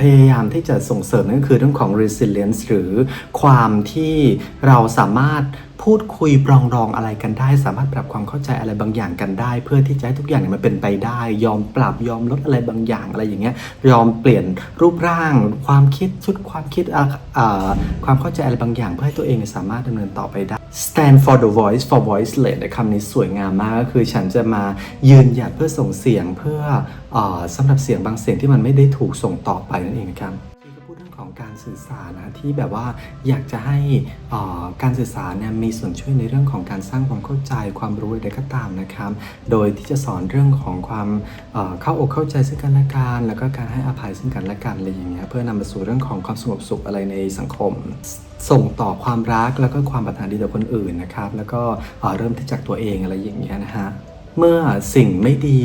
พยายามที่จะส่งเสริมนั่นคือเรื่องของ resilience หรือความที่เราสามารถ พูดคุยปรองดองอะไรกันได้ สามารถปรับความเข้าใจอะไรบางอย่างกันได้ เพื่อที่จะให้ทุกอย่างเนี่ยมันเป็นไปได้ ยอมปรับยอมลดอะไรบางอย่างอะไรอย่างเงี้ยยอมเปลี่ยนรูปร่าง ความคิดชุดความคิดความเข้าใจอะไรบางอย่าง เพื่อให้ตัวเองสามารถดำเนินต่อไปได้ stand for the voice for voiceless คำนี้สวยงามมากก็คือฉันจะมายืนหยัดเพื่อส่งเสียงเพื่ออสำหรับเสียงบางเสียงที่มันไม่ได้ถูกส่งต่อไปนั่นเองนะครับ การสื่อสารนะที่แบบว่าอยากจะให้การสื่อสารเนี่ยมีส่วนช่วยในเรื่องของการสร้างความเข้าใจความรู้ใดๆก็ตามนะครับ โดยที่จะสอนเรื่องของความเข้าอกเข้าใจซึ่งกันและกันแล้วก็การให้อภัยซึ่งกันและกันอะไรอย่างเงี้ยเพื่อนำมาสู่เรื่องของความสงบสุขอะไรในสังคม ส่งต่อความรักแล้วก็ความปรารถนาดีต่อคนอื่นนะครับ แล้วก็เริ่มที่จากตัวเองอะไรอย่างเงี้ยนะฮะเมื่อสิ่งไม่ดี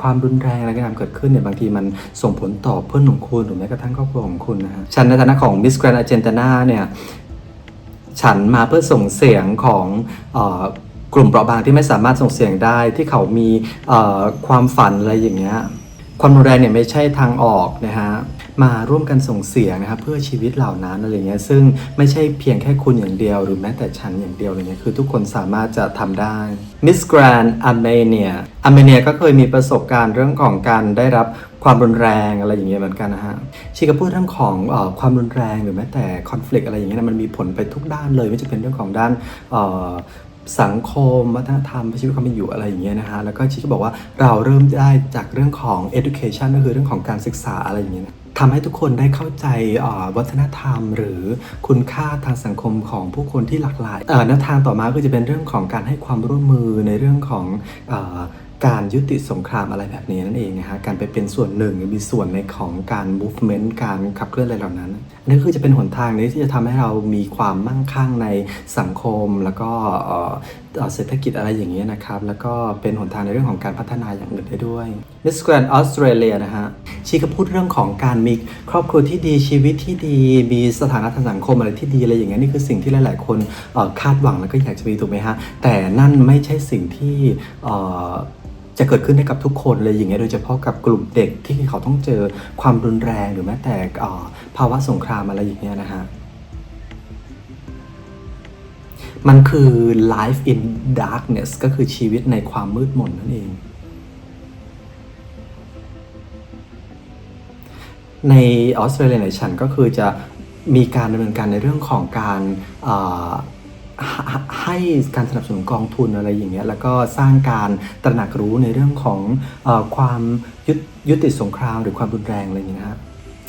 ความรุนแรงอะไรก็ตามเกิดขึ้นเนี่ยบางทีมันส่งผลต่อเพื่อนของคุณหรือแม้กระทั่งครอบครัวของคุณนะฮะฉันในฐานะของมิสแกรนด์อะเจนต้าเนี่ยฉันมาเพื่อส่งเสียงของออกลุ่มเปราะบางที่ไม่สามารถส่งเสียงได้ที่เขามีความฝันอะไรอย่างเงี้ยความรุนแรงเนี่ยไม่ใช่ทางออกนะฮะ มาร่วมกันส่งเสียงนะครับเพื่อชีวิตเหล่านั้นอะไรเงี้ยซึ่งไม่ใช่เพียงแค่คุณอย่างเดียว หรือแม้แต่ฉันอย่างเดียวอะไรเงี้ยคือทุกคนสามารถจะทำได้ Miss Grand Armenia Armenia ก็เคยมีประสบการณ์เรื่องของการได้รับความรุนแรงอะไรอย่างเงี้ยเหมือนกันนะฮะชีก็พูดเรื่องของอความรุนแรงหรือแม้แต่คอน FLICT อะไรอย่างเงี้ยนะมันมีผลไปทุกด้านเลย ไม่ว่าจะเป็นเรื่องของด้านสังคมวัฒนธรรมชีวิตความเป็นอยู่อะไรอย่างเงี้ยนะฮะแล้วก็ชีก็บอกว่าเราเริ่มได้จากเรื่องของ education ก็คือเรื่องของการศึกษาอะไรอย่างเงี้ยนะ ทำให้ทุกคนได้เข้าใจวัฒนธรรม หรือคุณค่าทางสังคมของผู้คนที่หลากหลายแนวทางต่อมาก็จะเป็นเรื่องของการให้ความร่วมมือในเรื่องของอการยุติสงครามอะไรแบบนี้นั่นเองนะฮะ การไปเป็นส่วนหนึ่งมีส่วนในของการ movement การขับเคลื่อนอะไรเหล่านั้น อันนี้คือจะเป็นหนทางนี้ที่จะทำให้เรามีความมั่งคั่งในสังคม แล้วก็เอ่อเอ่อเศรษฐกิจอะไรอย่างนี้ยนะครับ แล้วก็เป็นหนทางในเรื่องของการพัฒนาอย่างอื่นได้ด้วย Miss Grand Australia นะฮะชีก็พูดเรื่องของการมีครอบครัวที่ดีชีวิตที่ดี มีสถานะทางสังคมอะไรที่ดีอะไรอย่างเงี้ยนี่คือสิ่งที่หลาย ๆ คนคาดหวังแล้วก็อยากจะมีถูกไหมฮะแต่นั่นไม่ใช่สิ่งที่จะเกิดขึ้นได้กับทุกคนเลยอย่างเงี้ยโดยเฉพาะกับกลุ่มเด็กที่เขาต้องเจอความรุนแรงหรือแม้แต่ภาวะสงครามอะไรอย่างเงี้ยนะฮะ มันคือ life in darkness ก็คือชีวิตในความมืดมนนั่นเอง ในออสเตรเลียในฉันก็คือจะมีการดำเนินการในเรื่องของการให้การสนับสนุนกองทุนอะไรอย่างเงี้ยแล้วก็สร้างการตระหนักรู้ในเรื่องของอความยุติยุติสงครามหรือความรุนแรงอะไรอย่างเงี้ยครับ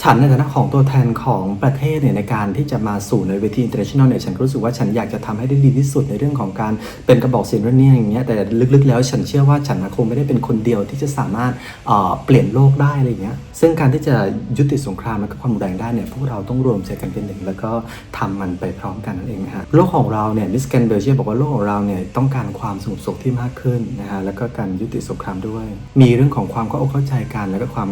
ฉันในฐานะของตัวแทนของประเทศเนี่ยในการที่จะมาสู่ในเวที international เนี่ยฉันรู้สึกว่าฉันอยากจะทำให้ได้ดีที่สุดในเรื่องของการเป็นกระบอกเสียงเรื่องนี้อย่างเงี้ยแต่ลึกๆ แล้วฉันเชื่อว่าฉันคงไม่ได้เป็นคนเดียวที่จะสามารถเปลี่ยนโลกได้อะไรเงี้ยซึ่งการที่จะยุติสงครามและก็ความรุนแรงได้เนี่ยพวกเราต้องรวมใจกันเป็นหนึ่งแล้วก็ทำมันไปพร้อมกันนั่นเองฮะโลกของเราเนี่ยมิสแกนเบลเชียบอกว่าโลกของเราเนี่ยต้องการความสงบสุขที่มากขึ้นนะฮะแล้วก็การยุติสงครามด้วย มีเรื่องของความเข้าอกเข้าใจกันแล้วก็ความ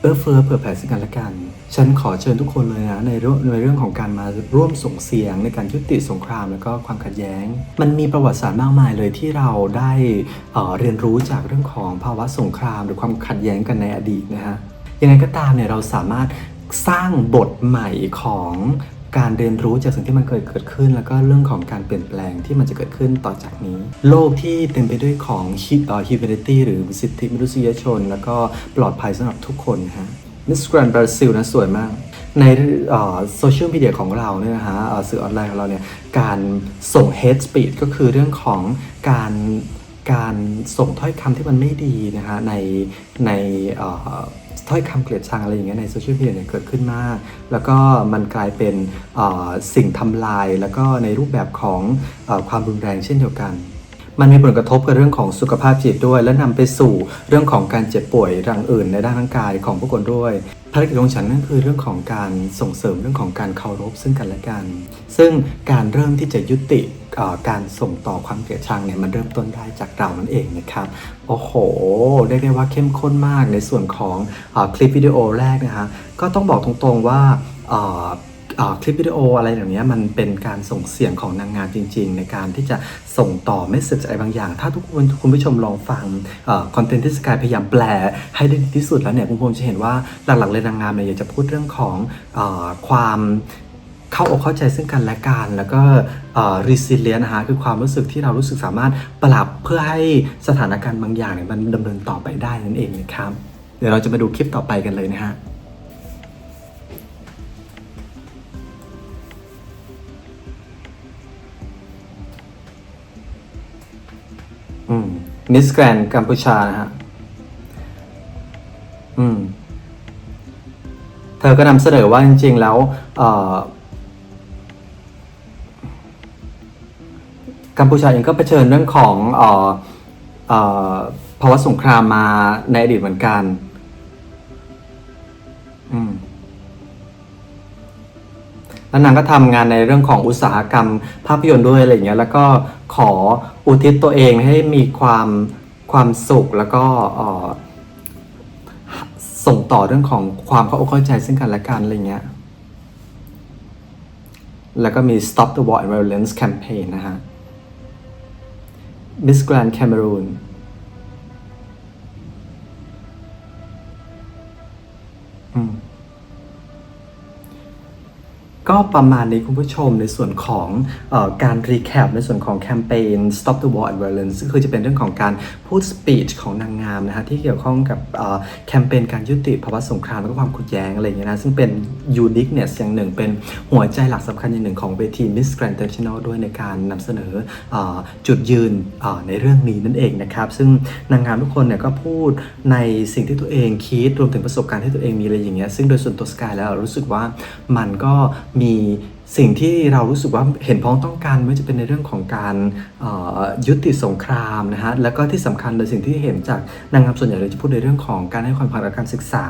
เอ่อเอื้อเฟื้อเผื่อแผ่ซึ่งกันและกัน ฉันขอเชิญทุกคนเลยนะในเรื่องในเรื่องของการมาร่วมส่งเสียงในการยุติสงคราม แล้วก็ความขัดแย้ง มันมีประวัติศาสตร์มากมายเลยที่เราได้เออเรียนรู้จากเรื่องของภาวะสงคราม หรือความขัดแย้งกันในอดีตนะฮะยังไงก็ตามเนี่ยเราสามารถสร้างบทใหม่ของ การเรียนรู้จากสิ่งที่มันเกิดเกิดขึ้น แล้วก็เรื่องของการเปลี่ยนแปลงที่มันจะเกิดขึ้นต่อจากนี้ โลกที่เต็มไปด้วยของ humanity หรือสิทธิมนุษยชน แล้วก็ปลอดภัยสำหรับทุกคนฮะ Miss Grand Brazil นะสวยมาก ในโซเชียลมีเดียของเราเนี่ยนะฮะสื่อออนไลน์ของเราเนี่ยการส่ง hate speech ก็คือเรื่องของการ การส่งถ้อยคำที่มันไม่ดีนะฮะในในถ้อยคำเกลียดชังอะไรอย่างเงี้ยในโซเชียลมีเดียเนี่ยเกิดขึ้นมาก แล้วก็มันกลายเป็นสิ่งทำลาย แล้วก็ในรูปแบบของอความรุนแรงเช่นเดียวกัน มันมีผลกระทบกับเรื่องของสุขภาพจิตด้วย และนำไปสู่เรื่องของการเจ็บป่วยทางอื่นในด้านร่างกายของผู้คนด้วยารกิจของฉันนั่นคือเรื่องของการส่งเสริมเรื่องของการเคารพซึ่งกันและกัน ซึ่งการเริ่มที่จะยุติการส่งต่อความเกลียดชังเนี่ยมันเริ่มต้นได้จากเรานั่นเองนะครับโอ้โหเรียกได้ว่าเข้มข้นมากในส่วนของอคลิปวิดีโอแรกนะฮะก็ต้องบอกตรงๆว่า คลิปวิดีโออะไรอย่างเงี้ยมันเป็นการส่งเสียงของนางงามจริง ๆ ในการที่จะส่งต่อเมสเซจอะไรบางอย่าง ถ้าทุกคนคุณผู้ชมลองฟังคอนเทนต์ที่สกายพยายามแปลให้ได้ดีที่สุดแล้วเนี่ยคุณผู้ชมจะเห็นว่าหลักๆเลยนางงามเนี่ยอยากจะพูดเรื่องของอความเข้าอกเข้าใจซึ่งกันและกันแล้วก็เอ่อ resilient นะฮะคือความรู้สึกที่เรารู้สึกสามารถปรับเพื่อให้สถานการณ์บางอย่างเนี่ยมันดำเนินต่อไปได้นั่นเองนะครับเดี๋ยวเราจะมาดูคลิปต่อไปกันเลยนะฮะ มิสแกรนกัมพูชานะฮะ อืม เธอก็นำเสนอว่าจริง ๆ แล้วกัมพูชาเองก็เผชิญเรื่องของภาวะสงครามมาในอดีตเหมือนกัน อืม แล้วนางก็ทำงานในเรื่องของอุตสาหกรรมภาพยนตร์ด้วยอะไรอย่างเงี้ยแล้วก็ขออุทิศตัวเองให้มีความความสุขแล้วก็ส่งต่อเรื่องของความเข้าอกเข้าใจซึ่งกันและกันอะไรเงี้ยแล้วก็มี Stop the War and Violence Campaign นะฮะ Miss Grand Cameroon ก็ประมาณนี้คุณผู้ชมในส่วนของออการรีแคปในส่วนของแคมเปญ Stop the War and Violence ซึ่งคือจะเป็นเรื่องของการพูดสปีชของนางงามนะฮะที่เกี่ยวข้องกับแคมเปญการยุติภาวะสงครามและความขุดแย้งอะไรอย่างเงี้ยนะซึ่งเป็น uniqueness อย่างหนึ่งเป็นหัวใจหลักสำคัญอย่างหนึ่งของเวที Miss Grand International ด้วยในการนำเสนออจุดยืนในเรื่องนี้นั่นเองนะครับซึ่งนางงามทุกคนเนี่ยก็พูดในสิ่งที่ตัวเองคิดรวมถึงประสบการณ์ที่ตัวเองมีอะไรอย่างเงี้ยซึ่งโดยส่วนตัวสกายแล้วรู้สึกว่ามันก็มีสิ่งที่เรารู้สึกว่าเห็นพ้องต้องกันไม่ว่าจะเป็นในเรื่องของการยุติสงครามนะฮะแล้วก็ที่สำคัญเลยสิ่งที่เห็นจากนางงามส่วนใหญ่เลยจะพูดในเรื่องของการให้ความสำคัญกับการศึกษา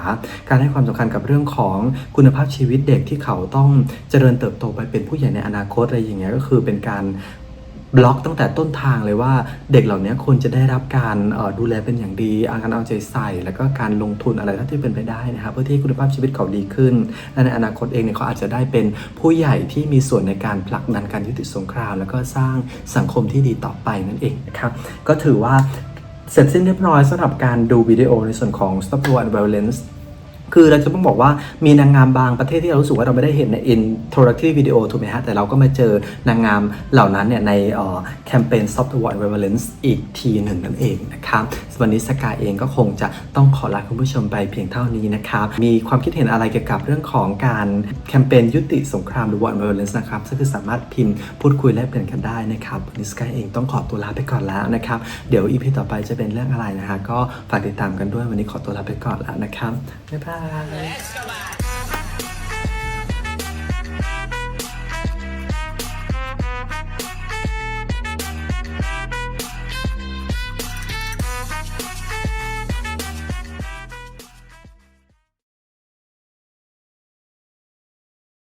การให้ความสำคัญกับเรื่องของคุณภาพชีวิตเด็กที่เขาต้องเจริญเติบโตไปเป็นผู้ใหญ่ในอนาคตอะไรอย่างเงี้ยก็คือเป็นการ บล็อกตั้งแต่ต้นทางเลยว่าเด็กเหล่านี้ควรจะได้รับการดูแลเป็นอย่างดีอาการเอาใจใส่ แล้วก็การลงทุนอะไรเท่าที่เป็นไปได้นะครับเพื่อที่คุณภาพชีวิตเขาดีขึ้น และในอนาคตเองเนี่ยเขาอาจจะได้เป็นผู้ใหญ่ที่มีส่วนในการผลักดันการยุติสงคราม แล้วก็สร้างสังคมที่ดีต่อไปนั่นเองนะครับก็ถือว่าเสร็จสิ้นเรียบร้อยสำหรับการดูวิดีโอในส่วนของ Stop War and Violence คือเราจะต้องบอกว่ามีนางงามบางประเทศที่เรารู้สึกว่าเราไม่ได้เห็นใน introductory video ถูกไหมฮะ แต่เราก็มาเจอนางงามเหล่านั้นเนี่ยในแคมเปญ Stop the War and Violence อีกทีหนึ่งนั่นเองนะครับ วันนี้สกายเองก็คงจะต้องขอลาคุณผู้ชมไปเพียงเท่านี้นะครับ มีความคิดเห็นอะไรเกี่ยวกับเรื่องของการแคมเปญยุติสงครามหรือ War Violence นะครับซึ่งคือสามารถพิมพ์พูดคุยแลกเปลี่ยนกันได้นะครับวันนี้สกายเองต้องขอตัวลาไปก่อนแล้วนะครับ เดี๋ยวอีพีต่อไปจะเป็นเรื่องอะไรนะฮะก็ฝากติดตามกันด้วยวันนี้ขอตัวลาไปก่อนแล้วนะครับบ๊ายบาย Escobar.